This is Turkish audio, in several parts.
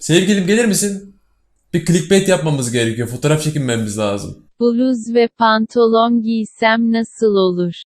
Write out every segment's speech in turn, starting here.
Sevgilim gelir misin? Bir clickbait yapmamız gerekiyor. Fotoğraf çekinmemiz lazım. Bluz ve pantolon giysem nasıl olur?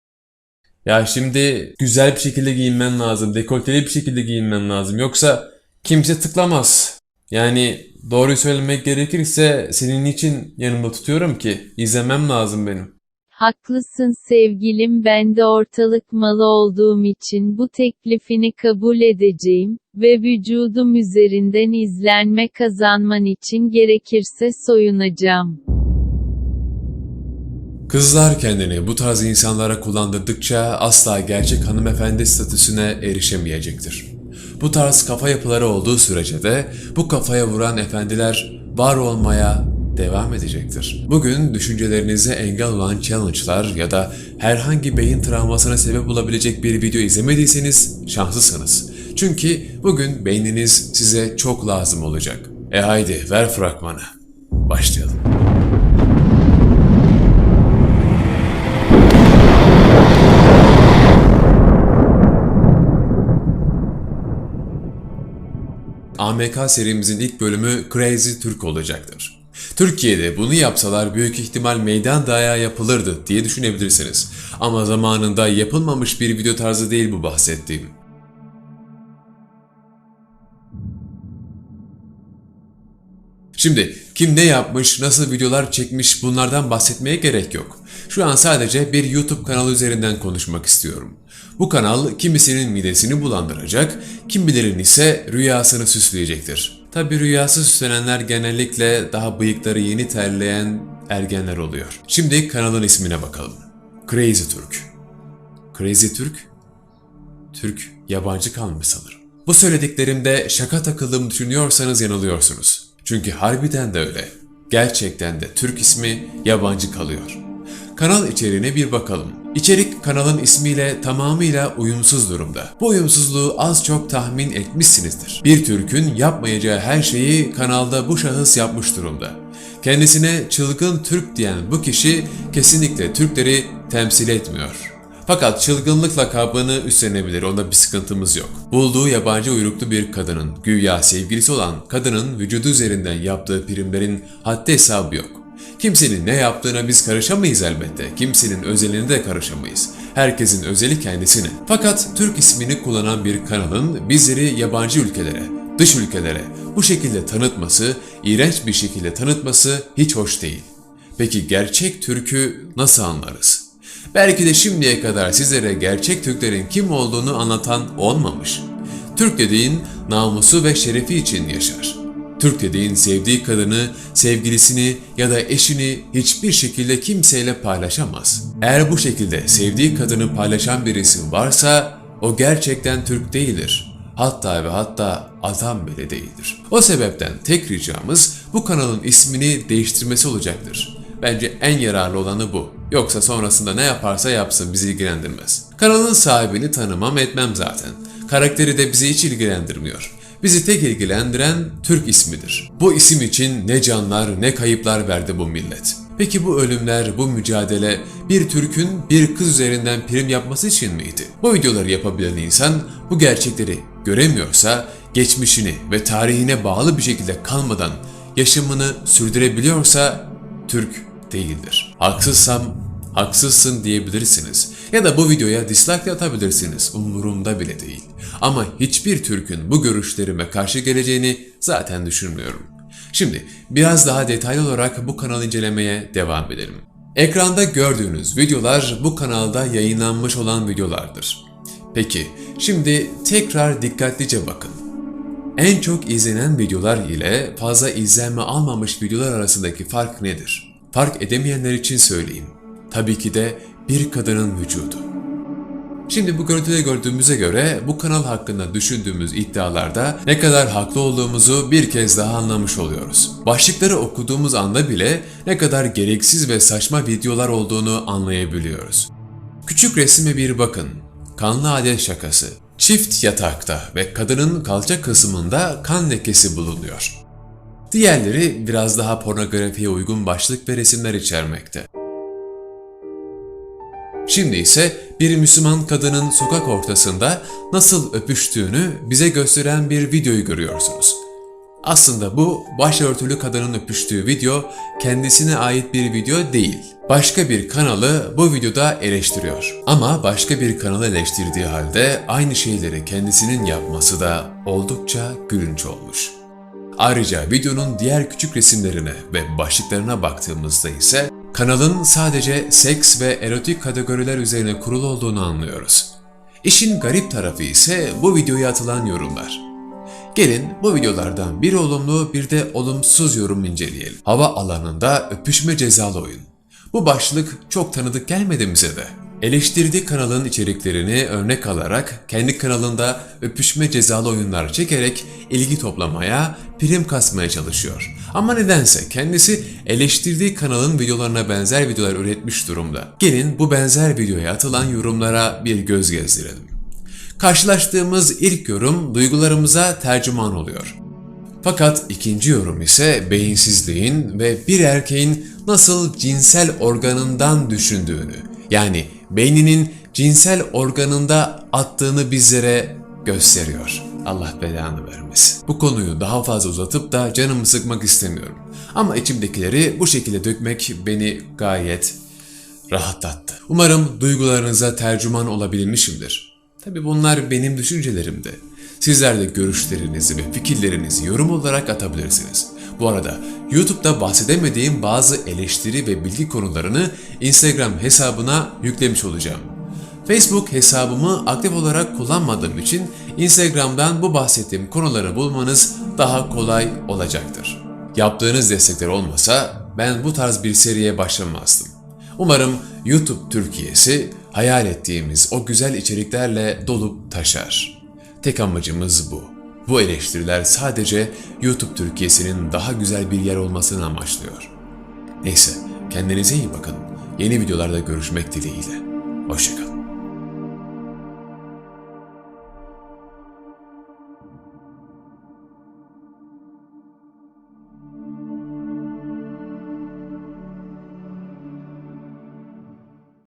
Ya şimdi güzel bir şekilde giyinmen lazım. Dekolteli bir şekilde giyinmen lazım. Yoksa kimse tıklamaz. Yani doğruyu söylemek gerekirse senin için yanımda tutuyorum ki izlemem lazım benim. Haklısın sevgilim ben de ortalık malı olduğum için bu teklifini kabul edeceğim ve vücudum üzerinden izlenme kazanman için gerekirse soyunacağım. Kızlar kendini bu tarz insanlara kullandırdıkça asla gerçek hanımefendi statüsüne erişemeyecektir. Bu tarz kafa yapıları olduğu sürece de bu kafaya vuran efendiler var olmaya devam edecektir. Bugün düşüncelerinize engel olan challenge'lar ya da herhangi beyin travmasına sebep olabilecek bir video izlemediyseniz şanslısınız. Çünkü bugün beyniniz size çok lazım olacak. E haydi ver fragmanı. Başlayalım. AMK serimizin ilk bölümü Crazy Türk olacaktır. Türkiye'de bunu yapsalar büyük ihtimal meydan dayağı yapılırdı diye düşünebilirsiniz. Ama zamanında yapılmamış bir video tarzı değil bu bahsettiğim. Şimdi kim ne yapmış, nasıl videolar çekmiş bunlardan bahsetmeye gerek yok. Şu an sadece bir YouTube kanalı üzerinden konuşmak istiyorum. Bu kanal kimisinin midesini bulandıracak, kimilerin ise rüyasını süsleyecektir. Tabi rüyası süslenenler genellikle daha bıyıkları yeni terleyen ergenler oluyor. Şimdi kanalın ismine bakalım. Crazy Türk. Crazy Türk? Türk yabancı kalmış sanırım. Bu söylediklerimde şaka takıldığımı düşünüyorsanız yanılıyorsunuz. Çünkü harbiden de öyle. Gerçekten de Türk ismi yabancı kalıyor. Kanal içeriğine bir bakalım. İçerik kanalın ismiyle tamamıyla uyumsuz durumda. Bu uyumsuzluğu az çok tahmin etmişsinizdir. Bir Türk'ün yapmayacağı her şeyi kanalda bu şahıs yapmış durumda. Kendisine çılgın Türk diyen bu kişi kesinlikle Türkleri temsil etmiyor. Fakat çılgınlık lakabını üstlenebilir, onda bir sıkıntımız yok. Bulduğu yabancı uyruklu bir kadının, güya sevgilisi olan kadının vücudu üzerinden yaptığı primlerin haddi hesabı yok. Kimsenin ne yaptığına biz karışamayız elbette. Kimsenin özeline de karışamayız. Herkesin özeli kendisine. Fakat Türk ismini kullanan bir kanalın bizleri yabancı ülkelere, dış ülkelere bu şekilde tanıtması, iğrenç bir şekilde tanıtması hiç hoş değil. Peki gerçek Türk'ü nasıl anlarız? Belki de şimdiye kadar sizlere gerçek Türklerin kim olduğunu anlatan olmamış. Türk dediğin namusu ve şerefi için yaşar. Türk dediğin sevdiği kadını, sevgilisini ya da eşini hiçbir şekilde kimseyle paylaşamaz. Eğer bu şekilde sevdiği kadını paylaşan birisi varsa o gerçekten Türk değildir. Hatta ve hatta adam bile değildir. O sebepten tek ricamız bu kanalın ismini değiştirmesi olacaktır. Bence en yararlı olanı bu. Yoksa sonrasında ne yaparsa yapsın bizi ilgilendirmez. Kanalın sahibini tanımam etmem zaten. Karakteri de bizi hiç ilgilendirmiyor. Bizi tek ilgilendiren Türk ismidir. Bu isim için ne canlar ne kayıplar verdi bu millet. Peki bu ölümler, bu mücadele bir Türk'ün bir kız üzerinden prim yapması için miydi? Bu videoları yapabilen insan bu gerçekleri göremiyorsa, geçmişini ve tarihine bağlı bir şekilde kalmadan yaşamını sürdürebiliyorsa Türk değildir. Haksızsam haksızsın diyebilirsiniz. Ya da bu videoya dislike atabilirsiniz. Umurumda bile değil. Ama hiçbir Türk'ün bu görüşlerime karşı geleceğini zaten düşünmüyorum. Şimdi biraz daha detaylı olarak bu kanalı incelemeye devam edelim. Ekranda gördüğünüz videolar bu kanalda yayınlanmış olan videolardır. Peki şimdi tekrar dikkatlice bakın. En çok izlenen videolar ile fazla izlenme almamış videolar arasındaki fark nedir? Fark edemeyenler için söyleyeyim. Tabii ki de bir kadının vücudu. Şimdi bu görüntüde gördüğümüze göre bu kanal hakkında düşündüğümüz iddialarda ne kadar haklı olduğumuzu bir kez daha anlamış oluyoruz. Başlıkları okuduğumuz anda bile ne kadar gereksiz ve saçma videolar olduğunu anlayabiliyoruz. Küçük resme bir bakın. Kanlı adet şakası. Çift yatakta ve kadının kalça kısmında kan lekesi bulunuyor. Diğerleri biraz daha pornografiye uygun başlık ve resimler içermekte. Şimdi ise bir Müslüman kadının sokak ortasında nasıl öpüştüğünü bize gösteren bir videoyu görüyorsunuz. Aslında bu başörtülü kadının öpüştüğü video kendisine ait bir video değil. Başka bir kanalı bu videoda eleştiriyor. Ama başka bir kanalı eleştirdiği halde aynı şeyleri kendisinin yapması da oldukça gülünç olmuş. Ayrıca videonun diğer küçük resimlerine ve başlıklarına baktığımızda ise kanalın sadece seks ve erotik kategoriler üzerine kurulu olduğunu anlıyoruz. İşin garip tarafı ise bu videoya atılan yorumlar. Gelin bu videolardan bir olumlu bir de olumsuz yorum inceleyelim. Hava alanında öpüşme cezalı oyun. Bu başlık çok tanıdık gelmedi mi size de? Eleştirdiği kanalın içeriklerini örnek alarak kendi kanalında öpüşme cezalı oyunlar çekerek ilgi toplamaya, prim kasmaya çalışıyor. Ama nedense kendisi eleştirdiği kanalın videolarına benzer videolar üretmiş durumda. Gelin bu benzer videoya atılan yorumlara bir göz gezdirelim. Karşılaştığımız ilk yorum duygularımıza tercüman oluyor. Fakat ikinci yorum ise beyinsizliğin ve bir erkeğin nasıl cinsel organından düşündüğünü, yani beyninin cinsel organında attığını bizlere gösteriyor. Allah belanı vermesin. Bu konuyu daha fazla uzatıp da canımı sıkmak istemiyorum. Ama içimdekileri bu şekilde dökmek beni gayet rahatlattı. Umarım duygularınıza tercüman olabilmişimdir. Tabi bunlar benim düşüncelerimdi. Sizler de görüşlerinizi ve fikirlerinizi yorum olarak atabilirsiniz. Bu arada YouTube'da bahsedemediğim bazı eleştiri ve bilgi konularını Instagram hesabına yüklemiş olacağım. Facebook hesabımı aktif olarak kullanmadığım için Instagram'dan bu bahsettiğim konuları bulmanız daha kolay olacaktır. Yaptığınız destekler olmasa ben bu tarz bir seriye başlamazdım. Umarım YouTube Türkiye'si hayal ettiğimiz o güzel içeriklerle dolup taşar. Tek amacımız bu. Bu eleştiriler sadece YouTube Türkiye'sinin daha güzel bir yer olmasını amaçlıyor. Neyse, kendinize iyi bakın. Yeni videolarda görüşmek dileğiyle. Hoşçakalın.